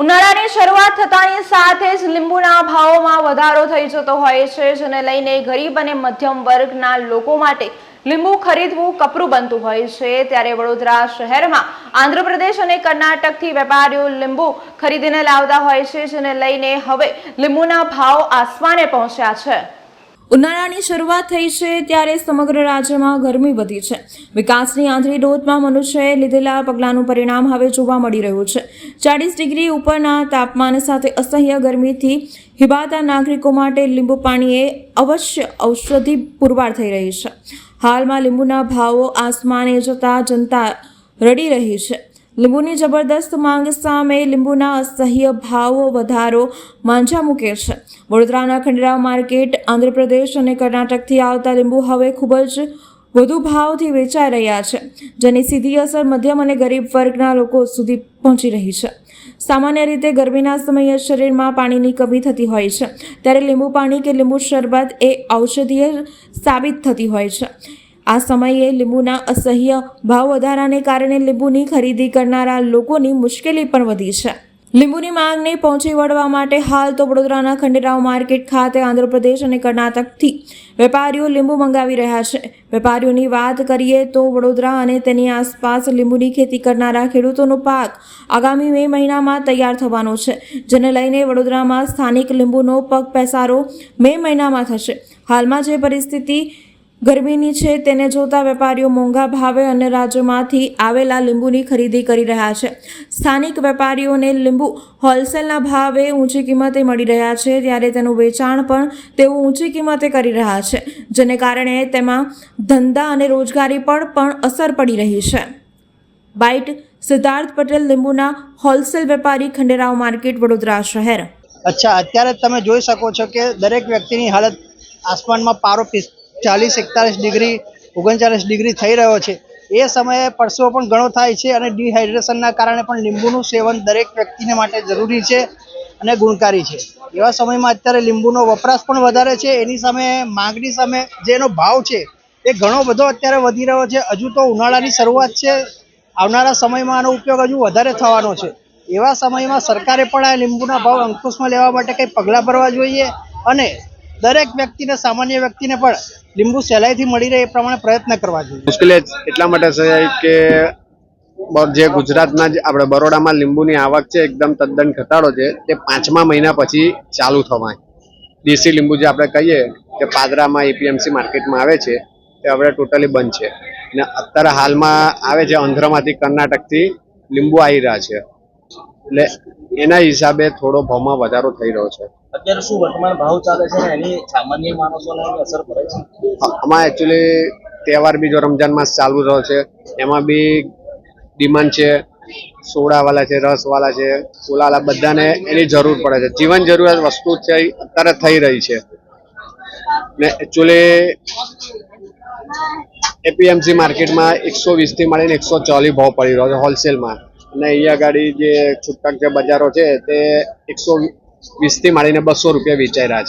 ઉનાળાની શરૂઆત થતાની સાથે જ લીંબુના ભાવોમાં વધારો થઈ જતો હોય છે, જેને લઈને ગરીબ અને મધ્યમ વર્ગના લોકો માટે લીંબુ ખરીદવું કપરું બનતું હોય છે. ત્યારે વડોદરા શહેરમાં આંધ્રપ્રદેશ અને કર્ણાટકથી વેપારીઓ લીંબુ ખરીદીને લાવતા હોય છે, જેને લઈને હવે લીંબુના ભાવ આસમાને પહોંચ્યા છે. ઉનાળાની શરૂઆત થઈ છે ત્યારે સમગ્ર રાજ્યમાં ગરમી વધી છે. વિકાસની આંધળી દોતમાં મનુષ્યએ લીધેલા પગલાંનું પરિણામ હવે જોવા મળી રહ્યું છે. ચાળીસ ડિગ્રી ઉપરના તાપમાન સાથે અસહ્ય ગરમીથી હિબાતા નાગરિકો માટે લીંબુ પાણીએ અવશ્ય ઔષધિ પુરવાર થઈ રહી છે. હાલમાં લીંબુના ભાવો આસમાને જતા જનતા રડી રહી છે. લીંબુની જબરદસ્ત માંગ સામે લીંબુના અસહ્ય ભાવો વધારો માંજા મૂકે છે. વડોદરાના ખંડેરાવ માર્કેટ, આંધ્રપ્રદેશ અને કર્ણાટકથી આવતા લીંબુ હવે ખૂબ જ વધુ ભાવથી વેચાઈ રહ્યા છે, જેની સીધી અસર મધ્યમ અને ગરીબ વર્ગના લોકો સુધી પહોંચી રહી છે. સામાન્ય રીતે ગરમીના સમયે શરીરમાં પાણીની કમી થતી હોય છે, ત્યારે લીંબુ પાણી કે લીંબુ શરબત એ ઔષધીય સાબિત થતી હોય છે. આ સમયે લીંબુના અસહ્ય ભાવ વધારાને કારણે લીંબુની ખરીદી કરનારા લોકોની મુશ્કેલી પણ વધી છે. લીંબુની માંગને પહોંચી વળવા માટે હાલ તો વડોદરાના ખંડેરાવ માર્કેટ ખાતે આંધ્રપ્રદેશ અને કર્ણાટકથી વેપારીઓ લીંબુ મંગાવી રહ્યા છે. વેપારીઓની વાત કરીએ તો વડોદરા અને તેની આસપાસ લીંબુની ખેતી કરનારા ખેડૂતોનો પાક આગામી મે મહિનામાં તૈયાર થવાનો છે, જેને લઈને વડોદરામાં સ્થાનિક લીંબુનો પગ પેસારો મે મહિનામાં થશે. હાલમાં જે પરિસ્થિતિ ગરમીની છે, તેને જોતા વેપારીઓ મોંઘા ભાવે અન્ય રાજ્યોમાંથી આવેલા લીંબુની ખરીદી કરી રહ્યા છે. સ્થાનિક વેપારીઓને લીંબુ હોલસેલના ભાવે ઊંચી કિંમતે મળી રહ્યા છે, ત્યારે તેનું વેચાણ પણ તેઓ ઊંચી કિંમતે કરી રહ્યા છે, જેને કારણે તેમાં ધંધા અને રોજગારી પર પણ અસર પડી રહી છે. બાઇટ સિદ્ધાર્થ પટેલ લીંબુના હોલસેલ વેપારી ખંડેરાવ માર્કેટ, વડોદરા શહેર. અચ્છા, અત્યારે તમે જોઈ શકો છો કે દરેક વ્યક્તિની હાલત આસમાનમાં પારો ચાલીસ, એકતાલીસ ડિગ્રી, ઓગણચાલીસ ડિગ્રી થઈ રહ્યો છે. એ સમયે પરસેવો પણ ઘણો થાય છે અને ડિહાઇડ્રેશનના કારણે પણ લીંબુનું સેવન દરેક વ્યક્તિને માટે જરૂરી છે અને ગુણકારી છે. એવા સમયમાં અત્યારે લીંબુનો વપરાશ પણ વધારે છે. એની સામે માંગની સામે જે એનો ભાવ છે એ ઘણો બધો અત્યારે વધી રહ્યો છે. હજુ તો ઉનાળાની શરૂઆત છે. આવનારા સમયમાં આનો ઉપયોગ હજુ વધારે થવાનો છે. એવા સમયમાં સરકારે પણ આ લીંબુના ભાવ અંકુશમાં લેવા માટે કંઈ પગલાં ભરવા જોઈએ અને દરેક વ્યક્તિને, સામાન્ય વ્યક્તિને પણ લીંબુ સહેલાઈથી મળી રહે એ પ્રમાણે પ્રયત્ન કરવા જોઈએ. મુશ્કેલી એટલા માટે છે કે જે ગુજરાતના જે આપણે બરોડામાં લીંબુની આવક છે એકદમ તદ્દન ઘટાડો છે, તે પાંચમા મહિના પછી ચાલુ થવાય. દેશી લીંબુ જે આપણે કહીએ કે પાદરામાં એપીએમસી માર્કેટમાં આવે છે, તે હવે ટોટલી બંધ છે. અને અત્યારે હાલમાં આવે છે આંધ્રમાંથી કર્ણાટકથી લીંબુ આવી રહ્યા છે. એટલે એના હિસાબે થોડો ભાવમાં વધારો થઈ રહ્યો છે. અત્યારે શું વર્તમાન ભાવ ચાલે છે એની સામાન્ય માણસોને અસર પડે છે? આમાં એકચ્યુઅલી તહેવાર બી જો રમજાન માસ ચાલુ રહ્યો છે. એમાં બી ડિમાન્ડ છે સોડાવાળા છે રસવાળા છે ફૂલાવાળા બધાને એની જરૂર પડે છે. જીવન જરૂરિયાત વસ્તુ છે અત્યારે થઈ રહી છે. ને એકચ્યુઅલી એપીએમસી માર્કેટમાં એકસો વીસથી મળીને એકસો ચોલી ભાવ પડી રહ્યો છે હોલસેલમાં અને અહીંયા ગાડી જે છૂટક જે બજારો છે તે એકસો વીસથી માંડીને બસો રૂપિયા વેચાઈ રહ્યા છે.